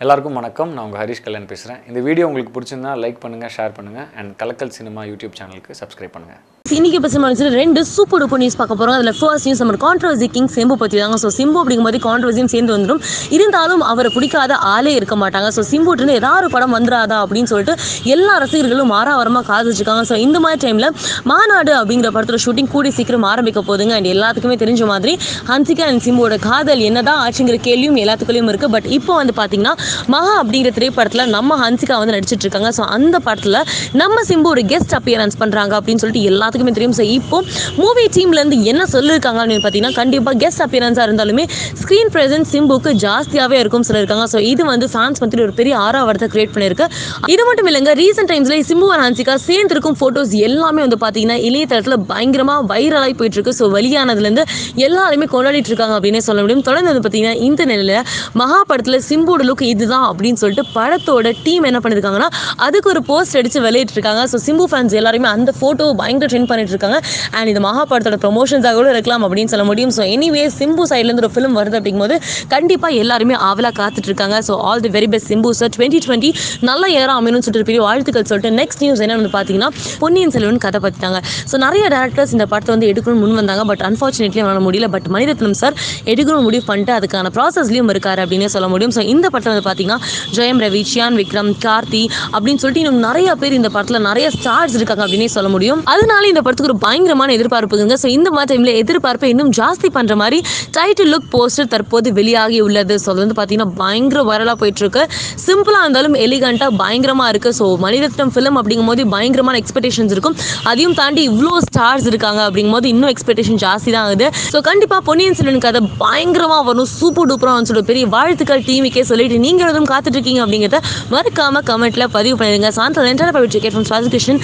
எல்லாருக்கும் வணக்கம். நான் உங்கள் ஹரிஷ் கல்யாண் பேசுகிறேன் இந்த வீடியோ உங்களுக்கு பிடிச்சிருந்தா லைக் பண்ணுங்கள் ஷேர் பண்ணுங்கள் அண்ட் கலக்கல் சினிமா யூடியூப் சேனலுக்கு சப்ஸ்கிரைப் பண்ணுங்கள் இன்னைக்கு பசி மனசில் ரெண்டு சூப்பர் டூப்பர் நியூஸ் பார்க்க போகிறோம் அதில் ஃபர்ஸ்ட் நியூஸ் நம்ம கான்ட்ரவர்சி கிங் சிம்பு பற்றி தாங்க. ஸோ சிம்பு அப்படிங்கும்போது கான்ட்ரவர்சியும் சேர்ந்து வந்துடும் இருந்தாலும் அவரை பிடிக்காத ஆளே இருக்க மாட்டாங்க. ஸோ சிம்புட்டு ஏதாவது படம் வந்துடாதா அப்படின்னு சொல்லிட்டு எல்லா ரசிகர்களும் மாறாவரமாக காதலிச்சிருக்காங்க ஸோ இந்த மாதிரி டைமில் மாநாடு அப்படிங்கிற படத்தோட ஷூட்டிங் கூடி சீக்கிரம் ஆரம்பிக்க போகுதுங்க. அண்ட் எல்லாத்துக்குமே தெரிஞ்ச மாதிரி ஹன்சிகா அண்ட் சிம்புவோட காதல் என்னதான் ஆச்சுங்கிற கேள்வியும் எல்லாத்துக்குள்ளேயும் இருக்குது பட் இப்போ வந்து பார்த்தீங்கன்னா மகா அப்படிங்கிற திரைப்படத்தில் நம்ம ஹன்சிகா வந்து நடிச்சிட்டு இருக்காங்க. ஸோ அந்த படத்தில் நம்ம சிம்பு ஒரு கெஸ்ட் அப்பியரன்ஸ் பண்ணுறாங்க அப்படின்னு சொல்லிட்டு எல்லாத்துக்கும் தெரியும். ஸோ இப்போ மூவி டீம்லேருந்து என்ன சொல்லியிருக்காங்க அப்படின்னு பார்த்தீங்கன்னா கண்டிப்பாக கெஸ்ட் அப்பியரன்ஸாக இருந்தாலுமே ஸ்க்ரீன் ப்ரெசன்ஸ் சிம்புக்கு ஜாஸ்தியாகவே இருக்கும் சொல்லியிருக்காங்க ஸோ இது வந்து ஃபேன்ஸ் மத்தியில் ஒரு பெரிய ஆறாவரத்தை கிரியேட் பண்ணியிருக்கு. இது மட்டும் இல்லைங்க ரீசெண்ட் டைம்ஸில் சிம்பு and சேர்ந்துருக்கும் ஃபோட்டோஸ் எல்லாமே வந்து பார்த்தீங்கன்னா இளையதளத்தில் பயங்கரமாக வைரலாகி போயிட்டு இருக்கு. ஸோ வெளியானதுலேருந்து எல்லாருமே கொண்டாடிட்டு இருக்காங்க அப்படின்னே சொல்ல முடியும். தொடர்ந்து வந்து பார்த்தீங்கன்னா இந்த நிலையில் மகா படத்தில் சிம்போட லுக் இதுதான் அப்படின்னு சொல்லிட்டு படத்தோட டீம் என்ன பண்ணியிருக்காங்கன்னா அதுக்கு ஒரு போஸ்ட் அடித்து வெளியிட்டிருக்காங்க. ஸோ சிம்பு ஃபேன்ஸ் எல்லாருமே அந்த ஃபோட்டோ பயங்கர ட்ரெண்ட் பண்ணிட்டு இருக்காங்க அண்ட் இது மகாபாரத்தோட ப்ரொமோஷன்ஸாக கூட இருக்கலாம் அப்படின்னு சொல்ல முடியும். ஸோ எனிவே சிம்பு சைட்லேருந்து ஒரு ஃபிலிம் வருது அப்படிங்கும்போது கண்டிப்பாக எல்லாருமே ஆவலாக காத்துட்டு இருக்காங்க so all the very best Simbu sir twenty twenty நல்ல ஏறம் அமையணும்னு சொல்லிட்டு பெரிய வாழ்த்துக்கள் சொல்லிட்டு நெக்ஸ்ட் நியூஸ் என்னன்னு பார்த்தீங்கன்னா பொன்னியின் செல்வன் கதை பார்த்துட்டாங்க ஸோ நிறைய டேரக்டர்ஸ் இந்த படத்தை வந்து எடுக்கணும்னு முன் வந்தாங்க. பட் அன்ஃபார்ச்சுனேட்லி அவனால முடியல. பட் மணிரத்னம் சார் எடுக்கணும்னு முடிவு பண்ணிட்டு அதுக்கான ப்ராசஸ்லையும் இருக்காரு அப்படின்னே சொல்ல முடியும். ஸோ இந்த படத்தில் வந்து பார்த்தீங்கன்னா ஜெயம் ரவி சியான் விக்ரம் கார்த்தி அப்படின்னு சொல்லிட்டு இன்னும் நிறைய பேர் இந்த படத்தில் நிறைய ஸ்டார்ஸ் இருக்காங்க அப்படின்னே சொல்ல முடியும். அதனால இந்த படத்துக்கு ஒரு பயங்கரமான எதிர்பார்ப்புங்க. ஸோ இந்த மாதிரி டைமில் எதிர்பார்ப்பை இன்னும் ஜாஸ்தி பண்ணுற மாதிரி டைட்டில் லுக் போஸ்டர் தற்போது வெளியாகி உள்ளது. ஸோ அது வந்து பார்த்தீங்கன்னா பயங்கர வைரலாக போயிட்டு இருக்கு சிம்பிளாக இருந்தாலும் எலிகண்ட்டாக பயங்கரமாக இருக்கு. ஸோ மணிரத்னம் ஃபிலிம் அப்படிங்கும்போது பயங்கரமான எக்ஸ்பெக்டேஷன்ஸ் இருக்கும். அதையும் தாண்டி இவ்வளோ ஸ்டார்ஸ் இருக்காங்க அப்படிங்கும்போது இன்னும் எக்ஸ்பெக்டேஷன் ஜாஸ்தி தான் ஆகுது. ஸோ கண்டிப்பாக பொன்னியின் செல்வன் கதை பயங்கரமாக வரும். சூப்பர் டூப்பராக சொல்லிட்டு பெரிய வாழ்த்துக்கள் டிவிக்கே சொல்லிட்டு நீங்கள் எதுவும் காத்துட்டு இருக்கீங்க அப்படிங்கிறத மறக்காம கமெண்ட்ல பதிவு பண்ணிடுங்க. சாந்தல் என்டர் பவிட் ஃப்ரம் சுவாசிகிருஷ்ணன்